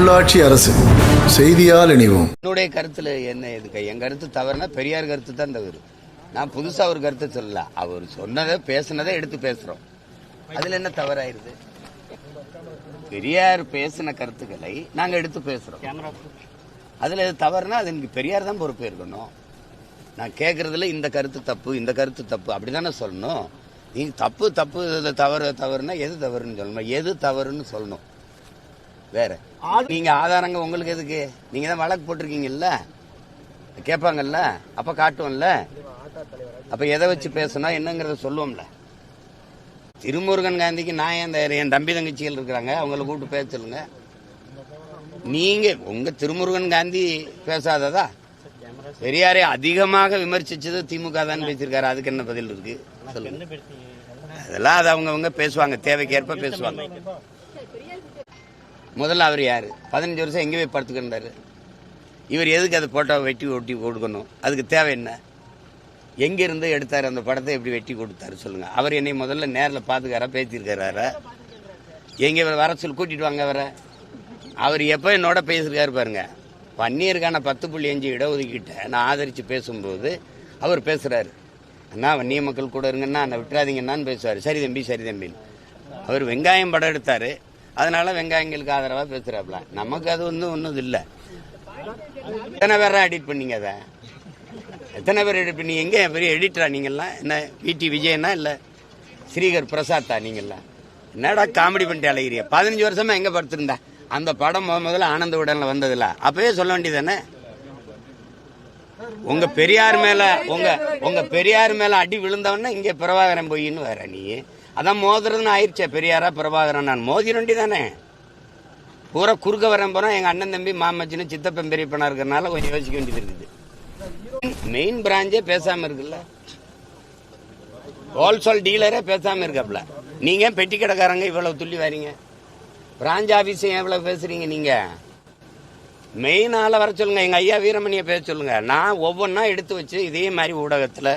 உள்ளாட்சி அரசு. செய்தியால் இணைவோம். என்னுடைய கருத்துல என்ன இதுக்கு என் கருத்து தவறுனா பெரியார் கருத்து தான் தவறு. நான் புதுசா ஒரு கருத்து சொல்லல. அவர் சொன்னதை பேசுனதை எடுத்து பேசுறோம். அதுல என்ன தவறாயிருது? பெரியார் பேசின கருத்துக்களை நாங்க எடுத்து பேசுறோம். அதுல எது தவறுனா அது எனக்கு பெரியார் தான் பொறுப்பு இருக்கணும். நான் கேட்கறதுல இந்த கருத்து தப்பு இந்த கருத்து தப்பு அப்படிதானே சொல்லணும். நீ தப்பு தப்பு தவறு தவறுனா எது தவறுன்னு சொல்லணும். எது தவறுன்னு சொல்லணும். வேற. நீங்க ஆதாரங்க உங்களுக்கு எதுக்கு? நீங்க தான் வழக்கு போட்டிருக்கீங்கல்ல? கேட்பாங்கல்ல? அப்ப காட்டுவோம்ல? அப்ப எதை வச்சு பேசணும் என்னங்கறத சொல்லுவோம்ல. திருமுருகன் காந்திக்கு நான் ஏன் தயார் என் தம்பி தங்கச்சிகள் இருக்கிறாங்க? அவங்கள கூப்பிட்டு பேச சொல்லுங்க. நீங்க உங்க திருமுருகன் காந்தி பேசாததா? பெரியாரை அதிகமாக விமர்சிச்சது திமுக தான் பேசியிருக்காரு. அதுக்கு என்ன பதில் இருக்கு? சொல்லுங்க. அதெல்லாம் அது அவங்கவுங்க பேசுவாங்க. தேவைக்கேற்ப பேசுவாங்க. முதல்ல அவர் யார்? பதினஞ்சு வருஷம் எங்கே போய் படுத்துக்கிட்டாரு இவர் எதுக்கு அதை போட்டோ வெட்டி ஒட்டி கொடுக்கணும் அதுக்கு தேவை என்ன? எங்கேருந்து எடுத்தார் அந்த படத்தை எப்படி வெட்டி கொடுத்தாரு சொல்லுங்கள் அவர் என்னை முதல்ல நேரில் பார்த்துக்காரா பேசியிருக்காரா எங்கே வர சொல்லி கூட்டிகிட்டு வாங்க வர அவர் எப்போ என்னோட பேசியிருக்காரு பாருங்க. வன்னியருக்கான பத்து புள்ளி அஞ்சு இடஒதுக்கீட்டை நான் ஆதரித்து பேசும்போது அவர் பேசுகிறாரு அண்ணா வன்னிய மக்கள் கூட இருங்கன்னா நான் விட்டுறாதீங்கன்னான்னு பேசுவார். சரி தம்பி சரி தம்பின்னு அவர் வெங்காயம் படம் எடுத்தார். அதனால வெங்காயங்களுக்கு ஆதரவாக பேசுகிறாப்புல நமக்கு அது வந்து ஒன்றும் இல்லை. எத்தனை பேரா எடிட் பண்ணீங்க அதை? எத்தனை பேர் எடிட் பண்ணி எங்கே பெரிய எடிட்டரா நீங்கள்லாம் என்ன பிடி விஜயனா இல்லை ஸ்ரீகர் பிரசாத்தா நீங்கள்லாம் என்னடா காமெடி பண்ணிட்டு அலைகிறிய பதினஞ்சு வருஷமா எங்கே படுத்திருந்தா? அந்த படம் முத முதல்ல ஆனந்த உடனில் வந்ததில்ல அப்பவே சொல்ல வேண்டியதானே உங்க பெரியார் மேல உங்க உங்க பெரியார் மேல அடி விழுந்தவன்னா இங்க பிரபாகரன் போயின்னு வேற நீ. அதான் மோதுறதுன்னு ஆயிடுச்சே பெரியாரா பிரபாகரன். நான் மோதி வேண்டி தானே. பூரா குறுக்க வரேன் போனா எங்க அண்ணன் தம்பி மாமச்சின்னு சித்தப்பன் பெரியப்பனா இருக்கிறனால கொஞ்சம் யோசிக்க வேண்டியது இருக்குது. மெயின் பிராஞ்சே பேசாம இருக்குல்ல. ஹோல்சேல் டீலரே பேசாம இருக்காப்ல. நீங்க பெட்டி கடைக்காரங்க இவ்வளவு துள்ளி வரீங்க? பிராஞ்ச் ஆபீஸ் எவ்வளவு பேசுறீங்க நீங்க? மெயின் ஆளை வர சொல்லுங்கள் எங்கள் ஐயா வீரமணியை பேச சொல்லுங்கள் நான் ஒவ்வொன்றா எடுத்து வச்சு இதே மாதிரி ஊடகத்தில்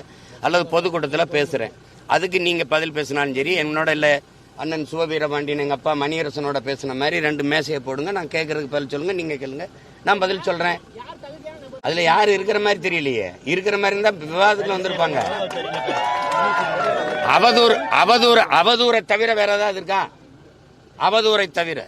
அல்லது பொதுக்கூட்டத்தில் பேசுகிறேன் அதுக்கு நீங்கள் பதில் பேசினாலும் சரி என்னோட இல்லை அண்ணன் சிவவீரபாண்டியன் எங்கள் அப்பா மணியரசனோட பேசின மாதிரி ரெண்டு மேசையை போடுங்க நான் கேட்குறதுக்கு பதில் சொல்லுங்கள் நீங்கள் கேளுங்க. நான் பதில் சொல்கிறேன் அதில் யார் இருக்கிற மாதிரி தெரியலையே. இருக்கிற மாதிரி இருந்தால் விவாதத்தில் வந்திருப்பாங்க. அவதூறு அவதூறு அவதூரை தவிர வேற ஏதாவது இருக்கா? அவதூரை தவிர.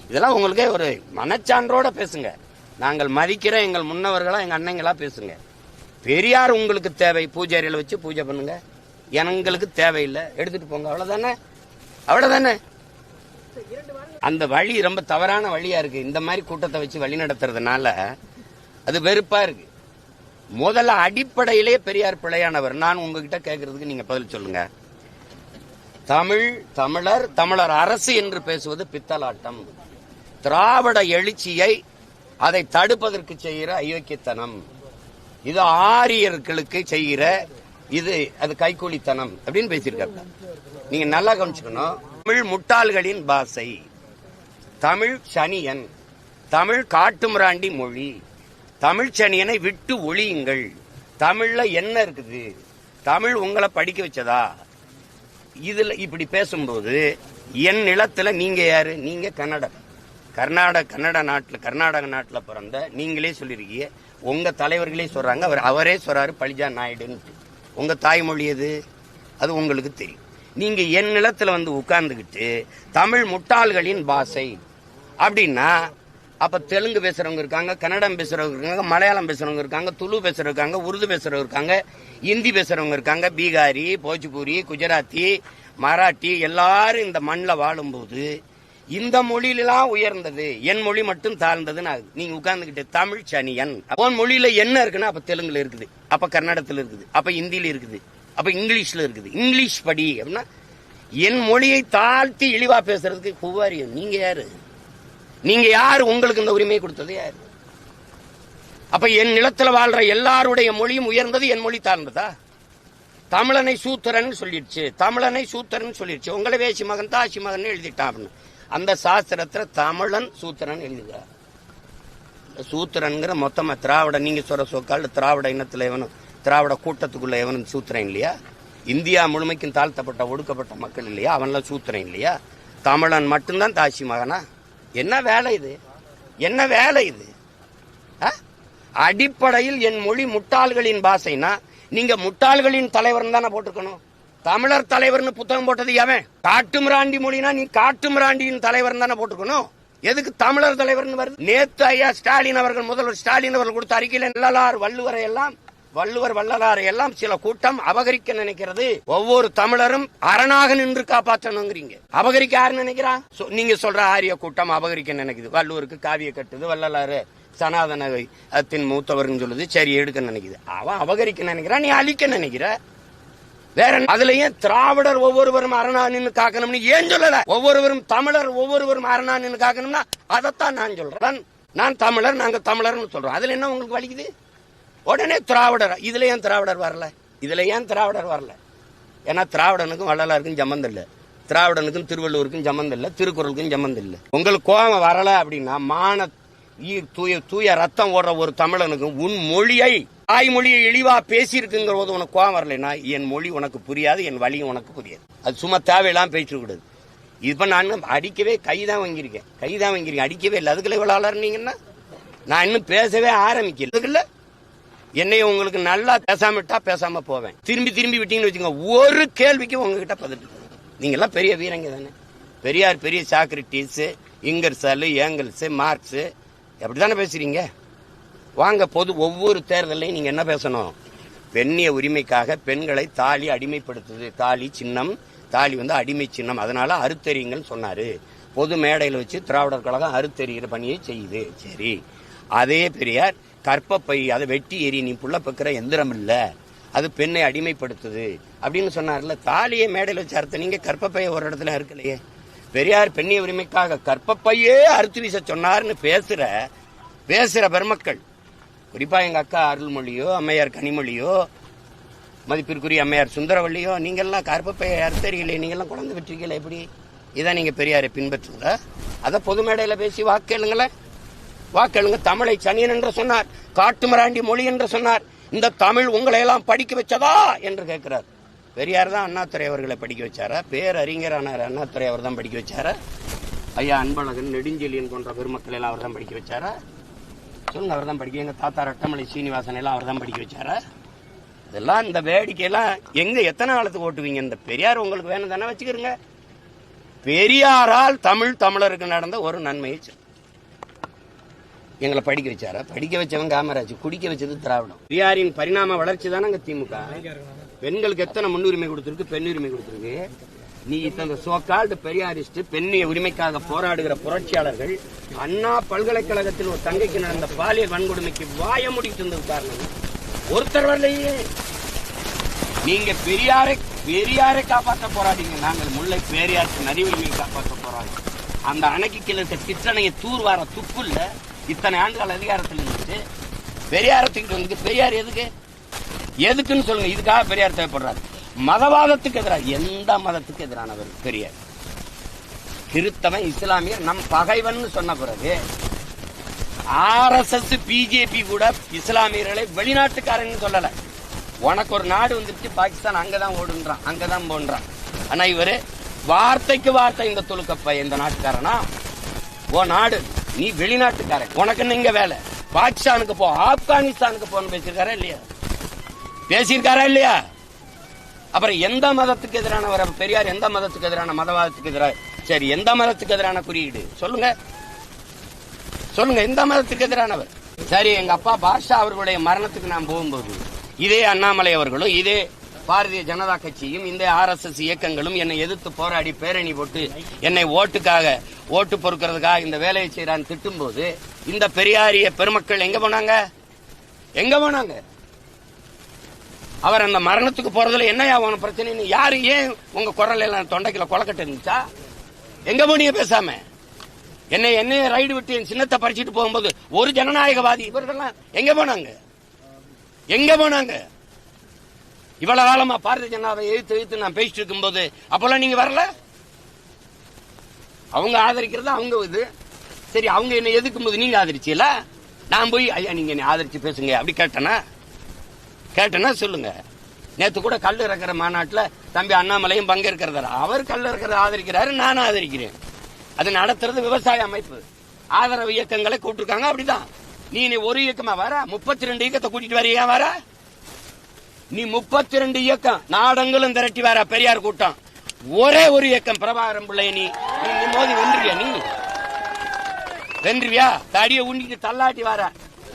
இதெல்லாம் உங்களுக்கே ஒரு மனச்சான்றோட பேசுங்க. நாங்கள் மதிக்கிற எங்கள் முன்னவர்களா எங்க அண்ணங்களா பேசுங்க. பெரியார் உங்களுக்கு தேவை பூஜாரியில் வச்சு பூஜை பண்ணுங்க. எங்களுக்கு தேவையில்லை. எடுத்துட்டு போங்க. அவ்வளவுதானே? அவ்வளவுதானே? அந்த வழி ரொம்ப தவறான வழியா இருக்கு. இந்த மாதிரி கூட்டத்தை வச்சு வழி நடத்துறதுனால அது வெறுப்பா இருக்கு. முதல்ல அடிப்படையிலே பெரியார் பிழையானவர் நான் உங்ககிட்ட கேட்கறதுக்கு நீங்க பதில் சொல்லுங்க. தமிழ் தமிழர் தமிழர் அரசு என்று பேசுவது பித்தலாட்டம். திராவிட எழுச்சியை அதை தடுப்பதற்கு செய்கிற அயோக்கியத்தனம். இது ஆரியர்களுக்கு செய்கிற இது அது கைக்கூலித்தனம் அப்படின்னு பேசியிருக்காங்க. நீங்க நல்லா கவனிச்சுக்கணும். தமிழ் முட்டாள்களின் பாசை தமிழ் சனியன். தமிழ் காட்டுமிராண்டி மொழி. தமிழ் சனியனை விட்டு ஒழியுங்கள். தமிழ்ல என்ன இருக்குது? தமிழ் உங்களை படிக்க வச்சதா? இதுல இப்படி பேசும்போது என் நிலத்துல நீங்க யாரு? நீங்க கன்னடம் கர்நாடக கன்னட நாட்டில் கர்நாடக நாட்டில் பிறந்த நீங்களே சொல்லியிருக்கீங்க உங்கள் தலைவர்களே சொல்கிறாங்க அவர் அவரே சொல்கிறாரு பழிஜா நாயுடுன்ட்டு உங்கள் தாய்மொழி எது? அது உங்களுக்கு தெரியும். நீங்கள் என் நிலத்தில் வந்து உட்கார்ந்துக்கிட்டு தமிழ் முட்டாள்களின் பாஷை அப்படின்னா அப்போ தெலுங்கு பேசுகிறவங்க இருக்காங்க கன்னடம் பேசுகிறவங்க இருக்காங்க மலையாளம் பேசுகிறவங்க இருக்காங்க துளு பேசுகிறவங்க இருக்காங்க உருது பேசுகிறவங்க இருக்காங்க இந்தி பேசுகிறவங்க இருக்காங்க பீகாரி போஜ்பூரி குஜராத்தி மராட்டி எல்லாரும் இந்த மண்ணில் வாழும்போது இந்த மொழியிலாம் உயர்ந்தது. என் மொழி மட்டும் தாழ்ந்ததுன்னு ஆகுது. நீங்க உட்கார்ந்துகிட்டு தமிழ் சனியன். உன் மொழியில என்ன இருக்குன்னா அப்ப தெலுங்குல இருக்குது. அப்ப கர்நாடகத்துல இருக்குது. அப்ப இந்தியில இருக்குது. அப்ப இங்கிலீஷ்ல இருக்குது. இங்கிலீஷ் படி அப்படின்னா என் மொழியை தாழ்த்தி இழிவா பேசுறதுக்கு குவாரியம் நீங்க யாரு? நீங்க யாரு? உங்களுக்கு இந்த உரிமையை கொடுத்தது யாரு? அப்ப என் நிலத்துல வாழ்ற எல்லாருடைய மொழியும் உயர்ந்தது என் மொழி தாழ்ந்ததா? தமிழனை சூத்திரன் சொல்லிடுச்சு. தமிழனை சூத்திரன் சொல்லிடுச்சு. உங்களை வேசி மகன் தாசி மகன் எழுதிட்டான் அப்படின்னு. அந்த சாஸ்திரத்தில் தமிழன் சூத்திரன் எழுதுகிறார். இந்த சூத்திரன்கிற மொத்தமாக திராவிட நீங்கள் சொல்கிற சொக்கால் திராவிட இனத்தில் எவனும் திராவிட கூட்டத்துக்குள்ளே எவனும் சூத்திரன் இல்லையா? இந்தியா முழுமைக்கும் தாழ்த்தப்பட்ட ஒடுக்கப்பட்ட மக்கள் இல்லையா? அவன்லாம் சூத்திரன் இல்லையா? தமிழன் மட்டும்தான் தாசி மகனா? என்ன வேலை இது? என்ன வேலை இது? ஆ? அடிப்படையில் என் மொழி முட்டாள்களின் பாஷைனா நீங்க முட்டாள்களின் தலைவர் தானே போட்டிருக்கணும். தமிழர் தலைவர்னு புத்தகம் போட்டது எவன்? காட்டுமிராண்டி மொழினா நீ காட்டுமிராண்டியின் தலைவர் தானே போட்டுக்கணும் எதுக்கு தமிழர் தலைவர்னு வருது? நேத்து ஐயா ஸ்டாலின் அவர்கள் முதல்வர் ஸ்டாலின் அவர்கள் கொடுத்த அறிக்கையில வள்ளலார் வள்ளுவரை எல்லாம் வள்ளுவர் வள்ளலாரை எல்லாம் சில கூட்டம் அபகரிக்க நினைக்கிறது. ஒவ்வொரு தமிழரும் அரணாக நின்று காப்பாற்றணுங்கிறீங்க. அபகரிக்க யாரு நினைக்கிறா? சொ- நீங்க சொல்ற ஆரிய கூட்டம் அபகரிக்க நினைக்குது. வள்ளுவருக்கு காவிய கட்டுது வள்ளலாறு சனாதனத்தின் மூத்தவர்னு சொல்லுது சரி எடுக்க நினைக்குது. அவன் அபகரிக்க நினைக்கிறான் நீ அழிக்க நினைக்கிற. வேற அதுலயும் திராவிடர் ஒவ்வொருவரும் அரணா நின்று காக்கணும்னு ஏன் சொல்லல? ஒவ்வொருவரும் தமிழர் ஒவ்வொருவரும் அரணா நின்று காக்கணும்னா அதைத்தான் நான் சொல்றேன். நான் தமிழர் நாங்க தமிழர்னு சொல்றோம். அதுல என்ன உங்களுக்கு வலிக்குது? உடனே திராவிடர் இதுல ஏன் திராவிடர் வரல? இதுல ஏன் திராவிடர் வரல? ஏன்னா திராவிடனுக்கும் வள்ளலாருக்கும் சம்மந்தம் இல்லை. திராவிடனுக்கும் திருவள்ளுவருக்கும் சம்மந்தம் இல்லை திருக்குறளுக்கும் சம்மந்தம் இல்லை. உங்களுக்கு கோபம் வரல அப்படின்னா மான தூய தூய ரத்தம் ஓடுற ஒரு தமிழனுக்கு உன் மொழியை தாய்மொழியை இழிவா பேசியிருக்குங்கிற போது உனக்கு கோவம் வரலைன்னா என் மொழி உனக்கு புரியாது என் வழியும் உனக்கு புரியாது. அது சும்மா தேவையெல்லாம் பேசிட்டு கூடாது இப்ப நான் அடிக்கவே கைதான் வாங்கியிருக்கேன். கைதான் வாங்கியிருக்கேன். அடிக்கவே இல்லை. அதுக்குள்ள இவ்வளோ அலர்னீங்கன்னா நான் இன்னும் பேசவே ஆரம்பிக்கல. அதுக்குள்ள என்னைய உங்களுக்கு நல்லா பேசாம விட்டா பேசாம போவேன். திரும்பி திரும்பி விட்டீங்கன்னு வச்சுக்கோங்க ஒரு கேள்விக்கு உங்ககிட்ட பதில் நீங்க எல்லாம் பெரிய வீரங்க தானே. பெரியார் பெரிய சாக்ரட்டிஸ் இங்கர்சாலு ஏங்கல்ஸ் மார்க்ஸ் அப்படித்தானே பேசுறீங்க? வாங்க பொது ஒவ்வொரு தேர்தலையும் நீங்க என்ன பேசணும்? பெண்ணிய உரிமைக்காக பெண்களை தாலி அடிமைப்படுத்துது. தாலி சின்னம். தாலி வந்து அடிமை சின்னம். அதனால அறுத்தறியுங்கள் சொன்னாரு. பொது மேடையில் வச்சு திராவிடர் கழகம் அறுத்தறிகிற பணியை செய்யுது. சரி. அதே பெரியார் கற்பப்பை அதை வெட்டி எரி நீ புள்ள பக்கிற எந்திரம் இல்லை. அது பெண்ணை அடிமைப்படுத்துது. அப்படின்னு சொன்னார்ல தாலியை மேடையில் வச்சு அறுத்த நீங்க கற்பப்பையை ஒரு இடத்துல அறுக்கலையே. பெரியார் பெண்ணிய உரிமைக்காக கற்பப்பையே அறுத்து வீச சொன்னார்னு பேசுற பேசுற பெருமக்கள். குறிப்பா எங்க அக்கா அருள்மொழியோ அம்மையார் கனிமொழியோ மதிப்பிற்குரிய அம்மையார் சுந்தரவள்ளியோ நீங்கெல்லாம் கற்பப்பையை அறுத்தறிகளே நீங்கெல்லாம் குழந்தை பெற்றீங்களே எப்படி? இதான் நீங்க பெரியாரை பின்பற்றுங்க அதை பொது மேடையில பேசி வாக்கேளுங்களேன் வாக்கெழுங்க தமிழை சனியன் என்று சொன்னார் காட்டுமராண்டி மொழி என்று சொன்னார். இந்த தமிழ் உங்களை எல்லாம் படிக்க வச்சதா? என்று கேட்கிறார். பெரியார் தான் அண்ணாத்துறை அவர்களை படிக்க வச்சாரா? பேரறிஞரானார் அண்ணாத்துறை அவர் தான் படிக்க வச்சாரா? ஐயா அன்பழகன் நெடுஞ்செழியன் போன்ற பெருமக்கள் எல்லாம் அவர் தான் படிக்க வச்சாரா? சொல்லுங்க அவர் தான் படிக்க எங்க தாத்தா ரட்டமலை சீனிவாசன் எல்லாம் அவர் தான் படிக்க வச்சாரா? இதெல்லாம் இந்த வேடிக்கையெல்லாம் எங்க எத்தனை காலத்துக்கு ஓட்டுவீங்க? இந்த பெரியார் உங்களுக்கு வேணும் தானே வச்சுக்கிறீங்க. பெரியாரால் தமிழ் தமிழருக்கு நடந்த ஒரு நன்மையை எங்களை படிக்க வச்சாரா. படிக்க வச்சவன் காமராஜ் குடிக்க வச்சது திராவிடம். பெரியாரின் பரிணாம வளர்ச்சி தானே அங்க திமுக. பெண்களுக்கு எத்தனை முன்னுரிமை கொடுத்துருக்கு? பெண் உரிமை கொடுத்திருக்கு. நீ இந்த சோக்கால்டு பெரியாரிஸ்ட் பெண்ணிய உரிமைக்காக போராடுகிற புரட்சியாளர்கள் அண்ணா பல்கலைக்கழகத்தில் ஒரு தங்கைக்கு நடந்த பாலியல் வன்கொடுமைக்கு வாய முடித்து இருந்தது காரணம் ஒருத்தர் வரலையே. நீங்க பெரியாரை பெரியாரை காப்பாற்ற போராடிங்க. நாங்கள் முல்லை பெரியாருக்கு நதி உரிமையை காப்பாற்ற போராடி அந்த அணைக்கு கிழக்க சிற்றணையை தூர்வார துப்புல்ல இத்தனை ஆண்டுகள் அதிகாரத்தில் இருந்துச்சு பெரியாரத்துக்கு வந்து பெரியார் எதுக்கு? எதுக்குன்னு சொல்லுங்க இதுக்காக பெரியார் தேவைப்படுறாரு. மதவாதத்துக்கு எதிராக எந்த மதத்துக்கு எதிரானவர் பெரியார்? கிறித்தவன் இஸ்லாமியர் நம் பகைவன் சொன்ன பிறகு ஆர்எஸ்எஸ் பிஜேபி கூட இஸ்லாமியர்களை வெளிநாட்டுக்காரன்னு சொல்லல. உனக்கு ஒரு நாடு வந்துருச்சு பாகிஸ்தான் அங்கதான் ஓடுன்றான் அங்கதான் போன்றான். ஆனா இவரு வார்த்தைக்கு வார்த்தை இந்த துளுக்கப்ப இந்த நாட்டுக்காரனா? ஓ நாடு. நீ வெளிநாட்டுக்காரன். உனக்கு நீங்க வேலை. பாகிஸ்தானுக்கு போ. ஆப்கானிஸ்தானுக்கு போன்னு பேசியிருக்காரா இல்லையா? பேசியிருக்காரா இல்லையா? அப்புறம் எந்த மதத்துக்கு எதிரானவர்? பெரியார் எந்த மதத்துக்கு எதிரான மதவாதத்துக்கு எதிராக? சரி எந்த மதத்துக்கு எதிரான குறியீடு? சொல்லுங்க. சொல்லுங்க எந்த மதத்துக்கு எதிரானவர்? சரி எங்க அப்பா பாஷா அவர்களுடைய மரணத்துக்கு நான் போகும்போது இதே அண்ணாமலை அவர்களும் இதே பாரதிய ஜனதா கட்சியும் இந்த ஆர்எஸ்எஸ் இயக்கங்களும் என்னை எதிர்த்து போராடி பேரணி போட்டு என்னை ஓட்டுக்காக ஓட்டு பொறுக்கிறதுக்காக இந்த வேலையை செய்யறான்னு திட்டும்போது இந்த பெரியாரிய பெருமக்கள் எங்க போனாங்க? எங்க போனாங்க? அவர் அந்த மரணத்துக்கு போறதுல என்ன ஆகும் பிரச்சனை யாரு ஏன் உங்க குரல் எல்லாம் தொண்டைக்குள்ள கொலக்கட்டு இருந்துச்சா? எங்க போனீங்க பேசாம? என்னை என்னை ரைடு விட்டு என் சின்னத்தை பறிச்சுட்டு போகும்போது ஒரு ஜனநாயகவாதி இவர்கள்லாம் எங்க போனாங்க? எங்க போனாங்க? இவ்வளவு காலமா பாரதிய ஜனதாவை எழுத்து எழுத்து நான் பேசிட்டு இருக்கும்போது அப்பெல்லாம் நீங்க வரல? அவங்க ஆதரிக்கிறது அவங்க இது? சரி அவங்க என்ன எதுக்கும் போது நீங்க ஆதரிச்சீல நான் போய் ஐயா நீங்க என்னை ஆதரிச்சு பேசுங்க அப்படி கேட்டேனா? கேட்டேன்னா சொல்லுங்க. நேத்து கூட கல் இறக்குற மாநாட்டில் தம்பி அண்ணாமலையும் பங்கேற்கிறதா அவர் கல் இறக்கிறத ஆதரிக்கிறாரு நானும் ஆதரிக்கிறேன். அது நடத்துறது விவசாய அமைப்பு. ஆதரவு இயக்கங்களை கூப்பிட்டுருக்காங்க அப்படிதான். நீ நீ ஒரு இயக்கமா வர? முப்பத்தி ரெண்டு இயக்கத்தை கூட்டிட்டு வரியா வர? நீ முப்பத்தி ரெண்டு இயக்கம் நாடங்களும் திரட்டி வர பெரியார் கூட்டம். ஒரே ஒரு இயக்கம் பிரபாகரம் பிள்ளை நீ நீ மோதி வென்றுவியா நீ? வென்றுவியா தடியை உண்டிட்டு தள்ளாட்டி வர.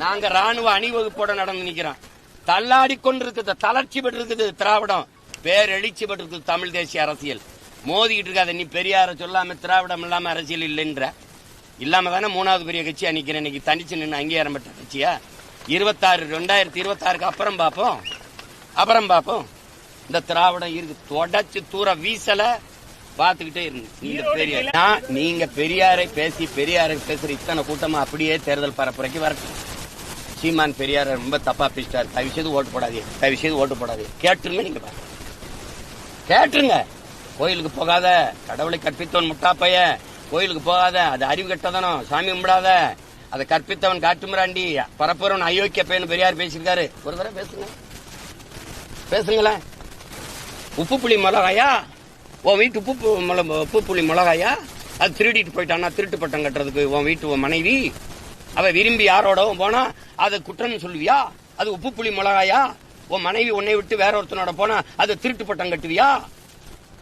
நாங்க ராணுவ அணிவகுப்போட நடந்து நிக்கிறோம். தள்ளாடி கொண்டிருக்குது தளர்ச்சி பெற்று இருக்குது திராவிடம். பேரெழுச்சி பெற்று இருக்குது தமிழ் தேசிய அரசியல். மோதிக்கிட்டு இருக்காத நீ பெரியார சொல்லாம திராவிடம் இல்லாம அரசியல் இல்லைன்ற. இல்லாம தானே மூணாவது பெரிய கட்சியா நிக்கிறேன் இன்னைக்கு தனிச்சு நின்று அங்கீகாரம் பெற்ற கட்சியா? இருபத்தாறு ரெண்டாயிரத்தி இருபத்தாறுக்கு அப்புறம் பார்ப்போம் அப்புறம் பார்ப்போம். இந்த திராவிடம் இருக்கு. தொடச்சு தூர வீசல பார்த்துக்கிட்டே இருங்க. நீங்க பெரியார். நான் நீங்க பெரியாரை பேசி பெரியாரை பேசுற இத்தனை கூட்டமா அப்படியே தேர்தல் பரப்புரைக்கு வரட்டும். சீமான் பெரியார ரொம்ப தப்பா பேசிட்டாரு தயவு செய்து ஓட்டு போடாதீங்க. தயவு செய்து ஓட்டு போடாதீங்க. கேட்டுருங்க நீங்க பாருங்க. கேட்டுருங்க. கோயிலுக்கு போகாத. கடவுளை கற்பித்தவன் முட்டா பையன் கோயிலுக்கு போகாத. அது அறிவு கெட்டதனம். சாமி கும்பிடாத. அதை கற்பித்தவன் காட்டுமிராண்டி. பரப்புறவன் அயோக்கிய பையன் பெரியார் பேசியிருக்காரு. ஒரு தடவை பேசுங்க. பேசுங்களேன் உப்பு புளி மிளகாயா? உன் வீட்டு உப்பு மிள- உப்பு புளி மிளகாயா? அது திருடிட்டு போயிட்டானா திருட்டு பட்டம் கட்டுறதுக்கு உன் வீட்டு உன் மனைவி. அவ விரும்பி யாரோடவும் போனா அதை குற்றம்னு சொல்லுவியா? அது உப்பு புளி மிளகாயா? உன் மனைவி உன்னை விட்டு வேற ஒருத்தனோட போனா அதை திருட்டு பட்டம் கட்டுவியா?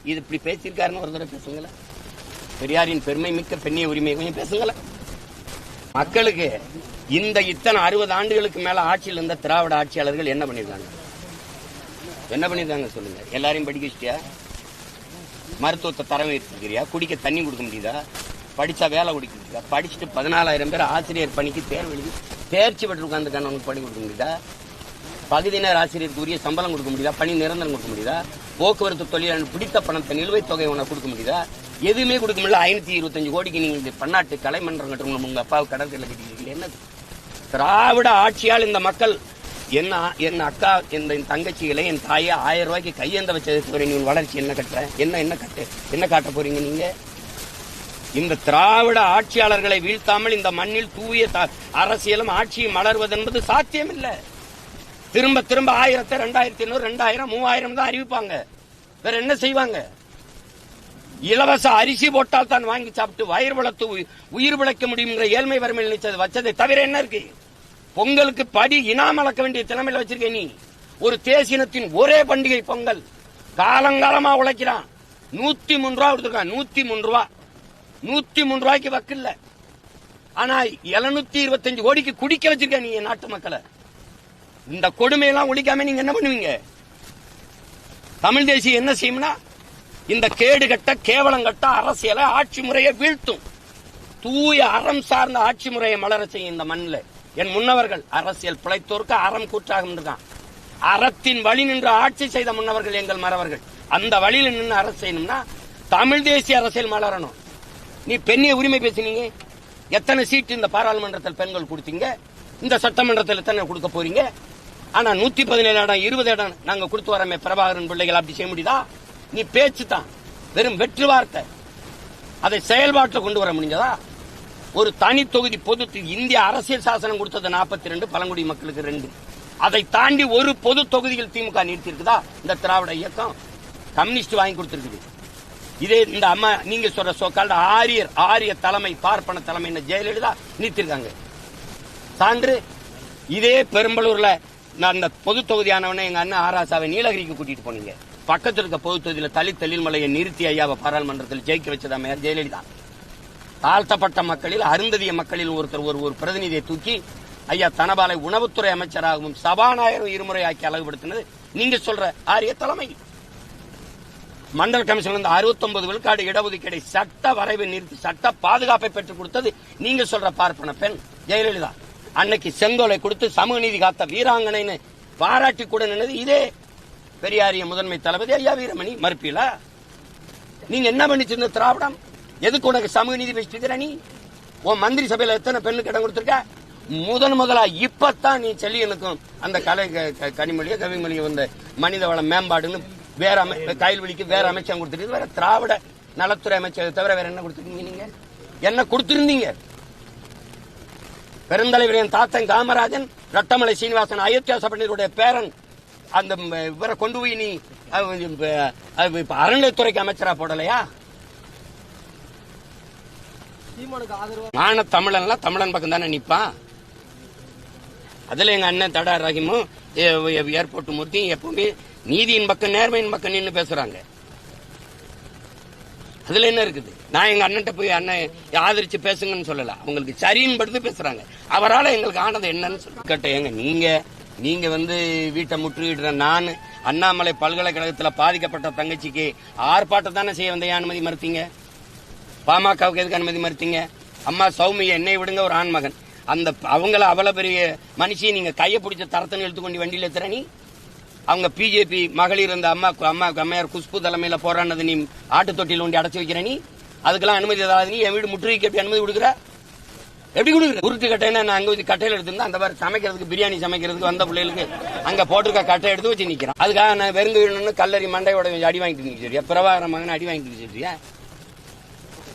இது இப்படி பேசியிருக்காருன்னு ஒரு தடவை பேசுங்களேன். பெரியாரின் பெருமை மிக்க பெண்ணிய உரிமை கொஞ்சம் பேசுங்களேன். மக்களுக்கு இந்த இத்தனை அறுபது ஆண்டுகளுக்கு மேல ஆட்சியில் இருந்த திராவிட ஆட்சியாளர்கள் என்ன பண்ணிருக்காங்க என்ன பண்ணிருக்காங்க சொல்லுங்க? எல்லாரையும் படிக்க வச்சிட்டியா? மருத்துவத்தை தரம் இருக்கிறியா குடிக்க தண்ணி கொடுக்க முடியுதா? படிச்சா வேலை கொடுக்க முடியுதா? படிச்சுட்டு பதினாலாயிரம் பேர் ஆசிரியர் பணிக்கு தேர்வு எழுதி தேர்ச்சி பெற்று உட்காந்துக்கான உனக்கு பணி கொடுக்க முடியுதா? பகுதி நேர ஆசிரியருக்கு உரிய சம்பளம் கொடுக்க முடியுதா? பணி நிரந்தரம் கொடுக்க முடியுதா? போக்குவரத்து தொழிலாளர் பிடித்த பணத்தை நிலுவைத் தொகை உனக்கு கொடுக்க முடியுதா? எதுவுமே கொடுக்க முடியல. ஐநூத்தி இருபத்தஞ்சு கோடிக்கு நீங்க இந்த பன்னாட்டு கலைமன்றம் கட்டுறவங்க உங்க அப்பாவுக்கு கடற்கரையில் கட்டிக்கிறீங்க என்ன திராவிட ஆட்சியால் இந்த மக்கள் என்ன என் அக்கா என் என் தங்கச்சிகளை என் தாயை ஆயிரம் ரூபாய்க்கு கையேந்த வச்சதுக்கு தவிர நீ வளர்ச்சி என்ன கட்டுற? என்ன என்ன கட்டு? என்ன காட்ட போறீங்க நீங்க? இந்த திராவிட ஆட்சியாளர்களை வீழ்த்தாமல் இந்த மண்ணில் தூய த- அரசியலும் ஆட்சியும் மலர்வது என்பது சாத்தியமில்லை. திரும்ப திரும்ப ஆயிரத்தை ரெண்டாயிரத்தி ஐநூறு ரெண்டாயிரம் மூவாயிரம் தான் அறிவிப்பாங்க. வேற என்ன செய்வாங்க? இலவச அரிசி போட்டால் தான் வாங்கி சாப்பிட்டு வயிறு வளர்த்து உயிர் பிழைக்க முடியுங்கிற ஏழ்மை வறுமையில் நினைச்சது வச்சதை தவிர என்ன இருக்கு? பொங்கலுக்கு படி இனாம் அளக்க வேண்டிய திறமையில வச்சிருக்க நீ. ஒரு தேசினத்தின் ஒரே பண்டிகை பொங்கல். காலங்காலமா உழைக்கிறான். நூத்தி மூணு ரூபா கொடுத்துருக்கான். நூத்தி மூணு ரூபா. நூத்தி மூணு ரூபாய்க்கு வக்கில்ல ஆனா எழுநூத்தி இருபத்தஞ்சு கோடிக்கு குடிக்க வச்சிருக்க நீ என் நாட்டு மக்களை. இந்த கொடுமையெல்லாம் ஒழிக்காம நீங்க என்ன பண்ணுவீங்க? தமிழ் தேசியம் என்ன செய்யும்னா இந்த கேடு கட்ட கேவலம் கட்ட அரசியலை ஆட்சி முறையை வீழ்த்தும். தூய அறம் சார்ந்த ஆட்சி முறையை மலர செய்யும் இந்த மண்ணில். என் முன்னவர்கள் அரசியல் பிழைத்தோருக்கு அறம் கூற்றாக இருக்கான் அறத்தின் வழி நின்று ஆட்சி செய்த முன்னவர்கள் எங்கள் மறவர்கள். அந்த வழியில நின்று அரசு செய்யணும்னா தமிழ் தேசிய அரசியல் மலரணும். நீ பெண்ணிய உரிமை பேசினீங்க. எத்தனை சீட்டு இந்த பாராளுமன்றத்தில் பெண்கள் கொடுத்தீங்க? இந்த சட்டமன்றத்தில் எத்தனை கொடுக்க போறீங்க? ஆனா நூத்தி பதினேழு இடம் இருபது இடம் நாங்க கொடுத்து வரமே. பிரபாகரன் பிள்ளைகள் அப்படி செய்ய முடியுதா? நீ பேச்சு தான் வெறும் வெற்று வார்த்தை. அதை செயல்பாட்டில் கொண்டு வர முடிஞ்சதா? ஒரு தனி தொகுதி பொது இந்திய அரசியல் சாசனம் கொடுத்தது நாற்பத்தி ரெண்டு பழங்குடி மக்களுக்கு ரெண்டு. அதை தாண்டி ஒரு பொது தொகுதியில் திமுக நிறுத்திருக்குதா இந்த திராவிட இயக்கம் கம்யூனிஸ்ட் வாங்கி கொடுத்திருக்குது. இதே இந்த அம்மா நீங்க சொல்ற சோக்கால்ட ஆரியர் ஆரிய தலைமை பார்ப்பன தலைமை ஜெயலலிதா நிறுத்திருக்காங்க சான்று இதே பெரும்பலூர்ல நான் அந்த பொது தொகுதியானவனே எங்க அண்ணன் ஆராசாவை நீலகிரிக்கு கூட்டிட்டு போனீங்க. பக்கத்தில் இருக்க பொது தொகுதியில் தலித் தெளில்மலையை நிறுத்தி ஐயாவை பாராளுமன்றத்தில் ஜெயிக்க வச்சதா மேயர் ஜெயலலிதா? தாழ்த்தப்பட்ட மக்களில் அருந்ததிய மக்களில் ஒருத்தர் ஒரு ஒரு பிரதிநிதியை தூக்கி ஐயா தனபாலை உணவுத்துறை அமைச்சராகவும் சபாநாயகரும் இருமுறை ஆக்கி அழகுபடுத்தினது நீங்க சொல்ற ஆரிய தலைமை. மண்டல கமிஷன் வந்து 69 விழுக்காடு இடஒதுக்கீடை சட்ட வரைவை நிறுத்தி சட்ட பாதுகாப்பை பெற்றுக் கொடுத்தது நீங்க சொல்ற பார்ப்பன பெண் ஜெயலலிதா. அன்னைக்கு செங்கோலை கொடுத்து சமூக நீதி காத்த வீராங்கனைன்னு பாராட்டி கூட நின்னது இதே பெரியாரிய முதன்மை தளபதி ஐயா வீரமணி. மறுப்பீலா நீங்க என்ன பண்ணிச்சிருந்த திராவிடம்? எதுக்கு உனக்கு சமூக நீதி பேசிட்டு நீ? உன் மந்திரி சபையில எத்தனை பெண்ணுக்கு இடம் கொடுத்துருக்க? முதன் முதலா இப்பத்தான் நீ செல்லியனுக்கும் அந்த கலை கனிமொழியோ கவிமொழியோ வந்த மனித வள மேம்பாடுன்னு வேற அமை கைல்வெளிக்கு வேற அமைச்சகம் கொடுத்துருக்கு வேற திராவிட நலத்துறை அமைச்சர் தவிர வேற என்ன கொடுத்துருக்கீங்க நீங்க? என்ன கொடுத்திருந்தீங்க? பெருந்தலைவர் என் தாத்தன் காமராஜன் ரட்டமலை சீனிவாசன் அயோத்தியா சபையினருடைய பேரன் அந்த இவரை கொண்டு போய் நீ இப்ப, அறநிலையத்துறைக்கு அமைச்சரா போடலையா? நானும் ஆதரவா தமிழன் பக்கம் தானே நிப்பான். அதுல எங்க அண்ணன் தடா ரஹிமும் ஏர்போர்ட் மூர்த்தியும் எப்பவுமே நீதியின் பக்கம் நேர்மையின் பக்கம் நின்று பேசுறாங்க. அதுல என்ன இருக்குது? நான் எங்க அண்ணன்ட்ட போய் அண்ணன் ஆதரிச்சு பேசுங்கன்னு சொல்லல. அவங்களுக்கு சரின்னு படுத்து பேசுறாங்க. அவரால் எங்களுக்கு ஆனது என்னன்னு சொல்லி. கேட்ட ஏங்க நீங்க நீங்க வந்து வீட்டை முற்றுகிடுற நான் அண்ணாமலை பல்கலைக்கழகத்துல பாதிக்கப்பட்ட தங்கச்சிக்கு ஆர்ப்பாட்டம் தானே செய்ய வந்த அனுமதி மறுத்தீங்க? பாமகவுக்கு எதுக்கு அனுமதி மறுத்தீங்க? அம்மா சௌமிய என்னை விடுங்க ஒரு ஆண்மகன். அந்த அவங்கள அவ்வளோ பெரிய மனுஷியை நீங்கள் கையை பிடிச்ச தரத்தனை இழுத்து கொண்டு வண்டியில எத்துற நீ? அவங்க பிஜேபி மகளிர் அந்த அம்மா அம்மா அம்மையார் குஷ்பு தலைமையில் போராடினது நீ ஆட்டு தொட்டியில் ஒண்டி அடைச்சி வைக்கிற நீ? அதுக்கெல்லாம் அனுமதி ஏதாவது நீ. என் வீடு முற்றுகைக்கு எப்படி அனுமதி கொடுக்குற? எப்படி கொடுக்குற? உருட்டு கட்டைன்னா நான் அங்கே வச்சு கட்டையில் எடுத்திருந்தா அந்த மாதிரி சமைக்கிறதுக்கு பிரியாணி சமைக்கிறதுக்கு வந்த பிள்ளைகளுக்கு அங்கே போட்டிருக்க கட்டை எடுத்து வச்சு நிற்கிறேன் அதுக்காக நான் வெறுங்கு கல்லறி மண்டையோட அடி வாங்கிட்டு நிற்கிறேன் பிரபாகர மகன் அடி வாங்கிட்டு நிற்கிறியா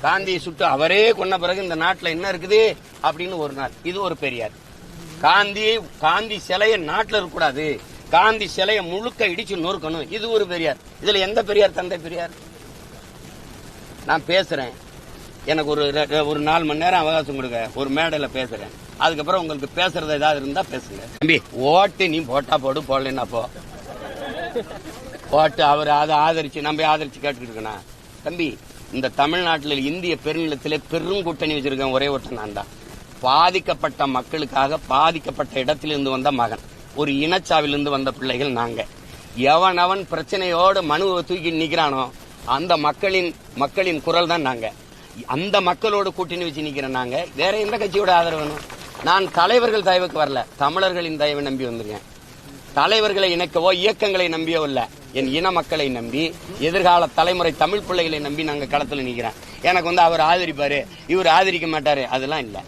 காந்தியை சுட்டு அவரே கொன்ன பிறகு இந்த நாட்டில் என்ன இருக்குது அப்படின்னு ஒரு நாள். இது ஒரு பெரியார். காந்தி காந்தி சிலைய நாட்டில் இருக்கக்கூடாது. காந்தி சிலையை முழுக்க இடிச்சு நொறுக்கணும். இது ஒரு பெரியார். இதுல எந்த பெரியார் தந்தை பெரியார்? நான் பேசுறேன். எனக்கு ஒரு ரெ- ஒரு நாலு மணி நேரம் அவகாசம் கொடுங்க. ஒரு மேடையில் பேசுறேன். அதுக்கப்புறம் உங்களுக்கு பேசுறது ஏதாவது இருந்தா பேசுங்க. தம்பி ஓட்டு நீ போட்டா போடு போடலன்னா போ. ஓட்டு அவர் அதை ஆதரிச்சு நம்ம ஆதரிச்சு கேட்டுக்கிட்டு இருக்கணும். தம்பி இந்த தமிழ்நாட்டில் இந்திய பெருநிலத்திலே பெரும் கூட்டணி வச்சிருக்கேன் ஒரே ஒருத்தன் நான் தான். பாதிக்கப்பட்ட மக்களுக்காக பாதிக்கப்பட்ட இடத்திலிருந்து வந்த மகன். ஒரு இனச்சாவிலிருந்து வந்த பிள்ளைகள் நாங்க. எவன் அவன் பிரச்சனையோடு மனுவை தூக்கி நிக்கிறானோ அந்த மக்களின் மக்களின் குரல் தான் நாங்க. அந்த மக்களோடு கூட்டணி வச்சு நிற்கிறோம் நாங்க. வேற எந்த கட்சியோட ஆதரவு வேணும்? நான் தலைவர்கள் தயவுக்கு வரல. தமிழர்களின் தயவை நம்பி வந்திருக்கேன். தலைவர்களை இணைக்கவோ இயக்கங்களை நம்பியோ இல்லை. என் இன மக்களை நம்பி எதிர்கால தலைமுறை தமிழ் பிள்ளைகளை நம்பி நாங்க களத்துல நிக்கிறேன். எனக்கு வந்து அவர் ஆதரிப்பாரு. இவர் ஆதரிக்க மாட்டாரு. அதெல்லாம் இல்ல.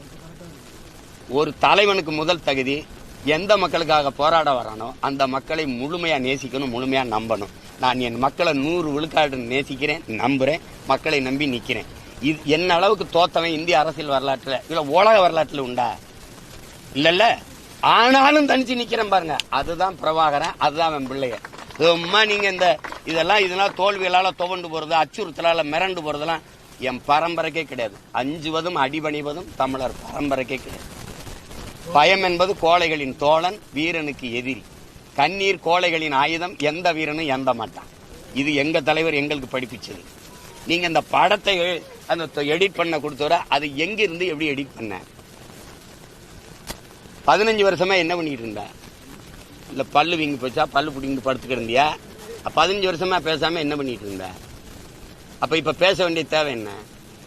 ஒரு தலைவனுக்கு முதல் தகுதி எந்த மக்களுக்காக போராட வரானோ அந்த மக்களை முழுமையா நேசிக்கணும் முழுமையா நம்பணும். நான் என் மக்களை நூறு விழுக்காடு நேசிக்கிறேன் நம்புறேன் மக்களை நம்பி நிக்கிறேன். இது என்ன அளவுக்கு தோத்தவன் இந்திய அரசியல் வரலாற்றுல? இல்ல உலக வரலாற்றுல உண்டா? இல்லைல்ல. ஆனாலும் தனிச்சு நிக்கிறேன் பாருங்க. அதுதான் பிரபாகரன் அதுதான் அவன் பிள்ளைய. சும்மா நீங்க இந்த இதெல்லாம் இதெல்லாம் தோல்விகளால துவண்டு போறது அச்சுறுத்தலால மிரண்டு போறதெல்லாம் என் பரம்பரைக்கே கிடையாது. அஞ்சுவதும் அடிபணிவதும் தமிழர் பரம்பரைக்கே கிடையாது. பயம் என்பது கோழைகளின் தோழன் வீரனுக்கு எதிரி. கண்ணீர் கோழைகளின் ஆயுதம் எந்த வீரனும் எந்த மாட்டான். இது எங்க தலைவர் எங்களுக்கு படிப்பிச்சது. நீங்க இந்த படத்தை அந்த எடிட் பண்ண கொடுத்தவர அது எங்கிருந்து எப்படி எடிட் பண்ண? பதினஞ்சு வருஷமா என்ன பண்ணிட்டு இருந்தேன் இல்ல பல்லு வீங்கி போச்சா? பல்லு பிடிங்கிட்டு படுத்து இருந்தியா? பதினஞ்சு வருஷமா பேசாம என்ன பண்ணிட்டு இருந்த? அப்ப இப்ப பேச வேண்டிய தேவை என்ன?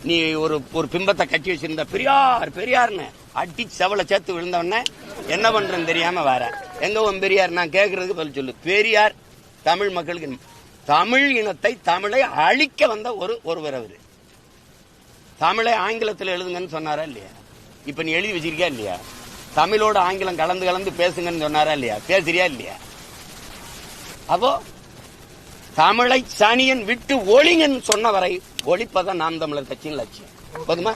நீ ஒரு ஒரு பிம்பத்தை கட்டி வச்சிருந்த பெரியார் பெரியார்னு அடி செவலை சேர்த்து விழுந்தவன என்ன பண்றேன்னு தெரியாம வர. எங்க உன் பெரியார்? நான் கேட்கறதுக்கு பதில் சொல்லு. பெரியார் தமிழ் மக்களுக்கு தமிழ் இனத்தை தமிழை அழிக்க வந்த ஒரு ஒருவர் அவரு. தமிழை ஆங்கிலத்தில் எழுதுங்கன்னு சொன்னாரா இல்லையா? இப்ப நீ எழுதி வச்சிருக்கியா இல்லையா? தமிழோட ஆங்கிலம் கலந்து கலந்து பேசுங்கன்னு சொன்னாரா இல்லையா? பேசுறியா இல்லையா? அப்போ தமிழை சனியன் விட்டு ஒளிங்கன்னு சொன்ன வரை ஒழிப்பதான் நாம் தமிழர் கட்சியின் லட்சியம். போதுமா?